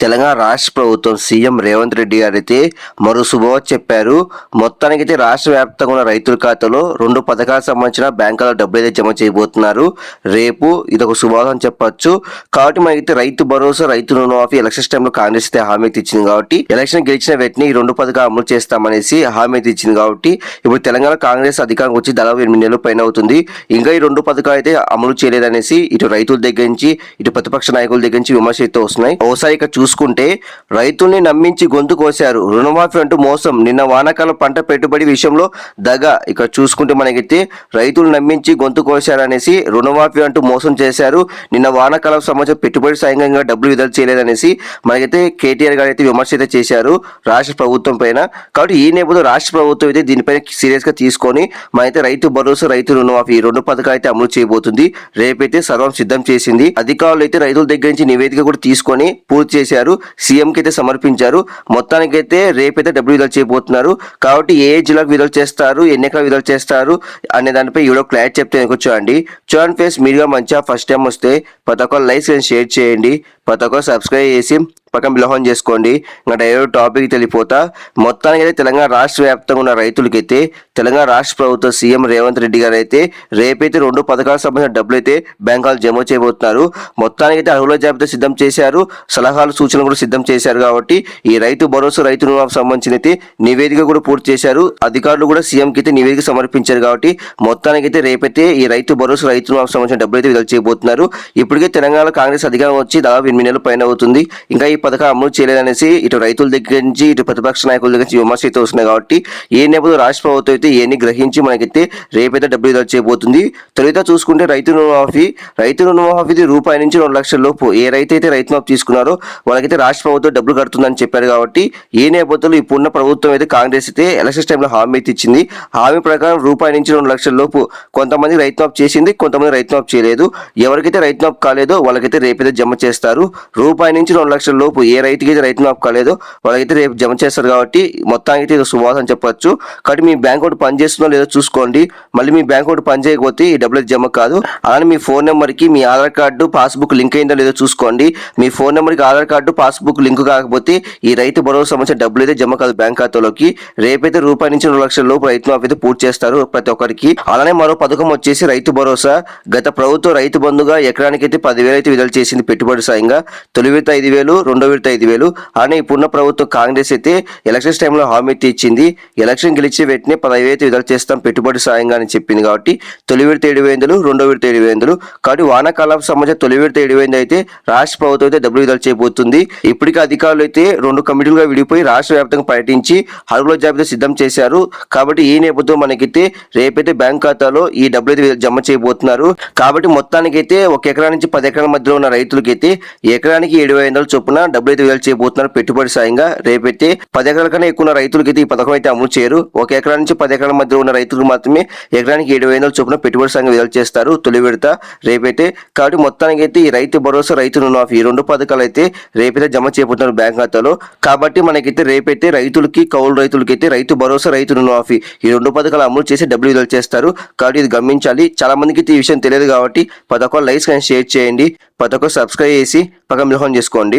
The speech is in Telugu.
తెలంగాణ రాష్ట్ర ప్రభుత్వం సీఎం రేవంత్ రెడ్డి గారైతే మరో శుభవార్త చెప్పారు. మొత్తానికైతే రాష్ట్ర వ్యాప్తంగా ఉన్న రైతుల ఖాతాలో రెండు పథకాలకు సంబంధించిన బ్యాంకులో డబ్బులు అయితే జమ చేయబోతున్నారు. రేపు ఇదొక ఒక శుభవార్త అని చెప్పొచ్చు. కాబట్టి మనకైతే రైతు భరోసా రైతు రుణమాఫీ ఎలక్షన్ టైంలో కాంగ్రెస్ అయితే హామీ ఇచ్చింది కాబట్టి ఎలక్షన్ గెలిచిన వెంటనే ఈ రెండు పథకాలు అమలు చేస్తామనేసి హామీ ఇచ్చింది కాబట్టి ఇప్పుడు తెలంగాణ కాంగ్రెస్ అధికారంకి వచ్చి దాదాపు ఎనిమిది నెలల పైన అవుతుంది. ఇంకా ఈ రెండు పథకాలు అయితే అమలు చేయలేదనేసి ఇటు రైతుల దగ్గర నుంచి ఇటు ప్రతిపక్ష నాయకుల దగ్గర నుంచి విమర్శ అయితే వస్తున్నాయి. ఒకసారి చూ చూసుకుంటే రైతుల్ని నమ్మించి గొంతు కోశారు. రుణమాఫీ అంటూ మోసం. నిన్న వానాకాలం పంట పెట్టుబడి విషయంలో దగ. ఇక్కడ చూసుకుంటే మనకైతే రైతులు నమ్మించి గొంతు కోశారు అనేసి రుణమాఫీ అంటూ మోసం చేశారు. నిన్న వానాకాలం సమాజం పెట్టుబడి సాయంగా డబ్బులు విడుదల చేయలేదనేసి మనకైతే కేటీఆర్ గారు అయితే విమర్శ అయితే చేశారు రాష్ట్ర ప్రభుత్వం పైన. కాబట్టి ఈ నేపథ్యంలో రాష్ట్ర ప్రభుత్వం అయితే దీనిపైన సీరియస్గా తీసుకొని మనైతే రైతు భరోసా రైతు రుణమాఫీ ఈ రెండు పథకాలు అయితే అమలు చేయబోతుంది. రేపైతే సర్వం సిద్ధం చేసింది. అధికారులు అయితే రైతుల దగ్గర నుంచి నివేదిక కూడా తీసుకొని పూర్తి చేశారు. సీఎం కి అయితే సమర్పించారు. మొత్తానికైతే రేపైతే డబ్బులు విడుదల చేయబోతున్నారు. కాబట్టి ఏ జిల్లాకు విడుదల చేస్తారు ఎన్ని ఎకరాలు విడుదల చేస్తారు అనే దానిపై ఈడో క్లారిటీ చెప్తే చూడండి. చూడండి ఫేస్ మీరుగా మంచిగా ఫస్ట్ టైం వస్తే ప్రతి ఒక్కరు లైక్ షేర్ చేయండి. ప్రతి సబ్స్క్రైబ్ చేసి పక్కన బిలోహం చేసుకోండి. ఇంకా డైరెక్ట్ టాపిక్ తెలిపోతా మొత్తానికి అయితే తెలంగాణ రాష్ట్ర వ్యాప్తంగా ఉన్న రైతులకైతే తెలంగాణ రాష్ట్ర ప్రభుత్వ సీఎం రేవంత్ రెడ్డి గారు అయితే రేపైతే రెండు పథకాలకు సంబంధించిన డబ్బులు అయితే బ్యాంకాలు జమ చేయబోతున్నారు. మొత్తానికి అయితే అర్హుల జాబితా సిద్ధం చేశారు. సలహాలు సూచనలు కూడా సిద్ధం చేశారు కాబట్టి ఈ రైతు భరోసా రైతు రుణాలకు సంబంధించిన అయితే నివేదిక కూడా పూర్తి చేశారు. అధికారులు కూడా సీఎంకి అయితే నివేదిక సమర్పించారు కాబట్టి మొత్తానికి అయితే రేపైతే ఈ రైతు భరోసా రైతు రుణాలకు సంబంధించిన డబ్బులు అయితే విడుదల చేయబోతున్నారు. ఇప్పటికే తెలంగాణ కాంగ్రెస్ అధికారం వచ్చి దాదాపు ఎనిమిది నెలల పైన అవుతుంది. ఇంకా ఈ పథకం అమలు చేయలేదనేసి ఇటు రైతుల దగ్గర నుంచి ఇటు ప్రతిపక్ష నాయకుల దగ్గర నుంచి విమర్శ అయితే వస్తున్నాయి కాబట్టి ఏ నేపథ్యంలో రాష్ట్ర ప్రభుత్వం అయితే ఇవన్నీ గ్రహించి మనకైతే రేపైతే డబ్బులు విడుదల చేయబోతుంది. తొలిత చూసుకుంటే రైతు రుణమాఫీ రైతు రుణమాఫీ రూపాయి నుంచి రెండు లక్షల లోపు ఏ రైతు అయితే రైతు మాఫీ తీసుకున్నారో వాళ్ళకైతే రాష్ట్ర ప్రభుత్వం డబ్బులు కడుతుందని చెప్పారు కాబట్టి ఏ నేపథ్యంలో ఇప్పుడున్న ప్రభుత్వం అయితే కాంగ్రెస్ అయితే ఎలక్షన్ టైంలో హామీ అయితే ఇచ్చింది. హామీ ప్రకారం రూపాయి నుంచి రెండు లక్షల లోపు కొంతమంది రైతు మాఫ్ చేసింది కొంతమంది రైతు మాఫ్ చేయలేదు. ఎవరికైతే రైతు మాఫ్ కాలేదో వాళ్ళకైతే రేపైతే జమ చేస్తారు. రూపాయి నుంచి రెండు లక్షల లోపు ఏ రైతుకి అయితే రైతు మాఫ్ కాలేదు వాళ్ళకైతే రేపు జమ చేస్తారు కాబట్టి మొత్తానికి ఇది సువాసన అని చెప్పొచ్చు. కాబట్టి మీ బ్యాంక్ ఒకటి పని చేస్తుందో లేదో చూసుకోండి. మళ్ళీ మీ బ్యాంక్ ఒకటి పనిచేయకపోతే ఈ డబ్బులు అయితే జమ కాదు. అలానే మీ ఫోన్ నెంబర్కి మీ ఆధార్ కార్డు పాస్బుక్ లింక్ అయిందో లేదో చూసుకోండి. మీ ఫోన్ నెంబర్కి ఆధార్ కార్డు పాస్బుక్ లింక్ కాకపోతే ఈ రైతు భరోసా సంబంధించిన డబ్బులు అయితే జమ కాదు బ్యాంక్ ఖాతాలోకి. రేపైతే రూపాయి నుంచి రెండు లక్షల లోపు రైతు మాఫ్ అయితే పూర్తి చేస్తారు ప్రతి ఒక్కరికి. అలానే మరో పథకం వచ్చేసి రైతు భరోసా. గత ప్రభుత్వం రైతు బంధుగా ఎకరానికైతే పదివేలు అయితే విడుదల చేసింది పెట్టుబడి సాయంగా. తొలి విడత ఐదు వేలు రెండో విడత ఐదు వేలు. అని ఇప్పుడున్న ప్రభుత్వం కాంగ్రెస్ అయితే ఎలక్షన్స్ టైంలో హామీ ఇచ్చింది. ఎలక్షన్ గెలిచి వెంటనే పదవి అయితే విడుదల చేస్తాం. పెట్టుబడి సాయంగా అని చెప్పింది కాబట్టి తొలి విడత ఏడు వేలు రెండో విడత ఏడు వేలు. కాబట్టి వానాకాలం సంబంధించిన తొలి విడత ఏడు వేలు అయితే రాష్ట్ర ప్రభుత్వం అయితే డబ్బులు విడుదల చేయబోతుంది. ఇప్పటికే అధికారులు అయితే రెండు కమిటీలుగా విడిపోయి రాష్ట్ర వ్యాప్తంగా పర్యటించి అర్హుల జాబితా సిద్ధం చేశారు. కాబట్టి ఈ నేపథ్యం మనకైతే రేపైతే బ్యాంక్ ఖాతాలో ఈ డబ్బులు అయితే జమ చేయబోతున్నారు. కాబట్టి మొత్తానికైతే ఒక ఎకరా నుంచి పది ఎకరాల మధ్యలో ఉన్న రైతులకైతే ఎకరానికి ఏడు వేల చొప్పున డబ్బులు అయితే విడుదల చేయబోతున్నారు. పెట్టుబడి సాయంగా రేపైతే పది ఎకరాల కన్నా ఎక్కువ రైతులకి రైతులకైతే ఈ పథకం అయితే అమలు చేయరు. ఒక ఎకరా నుంచి పది ఎకరాల మధ్య ఉన్న రైతులకు మాత్రమే ఎకరానికి ఏడు వేల చొప్పున పెట్టుబడి సాయంగా విడుదల చేస్తారు. తొలి విడత రేపైతే కాబట్టి మొత్తానికి అయితే ఈ రైతు భరోసా రైతు రుణమాఫీ ఈ రెండు పథకాలు అయితే రేపైతే జమ చేయబోతున్నారు బ్యాంక్ ఖాతాలో. కాబట్టి మనకైతే రేపైతే రైతులకి కౌలు రైతులకైతే రైతు భరోసా రైతు రుణమాఫీ ఈ రెండు పథకాలు అమలు చేసి డబ్బులు విడుదల చేస్తారు. కాబట్టి ఇది గమనించాలి. చాలా మందికి అయితే ఈ విషయం తెలియదు కాబట్టి పథకాలు లైక్స్ కానీ షేర్ చేయండి. ప్రతి సబ్స్క్రైబ్ చేసి పక్కన మిలహం చేసుకోండి.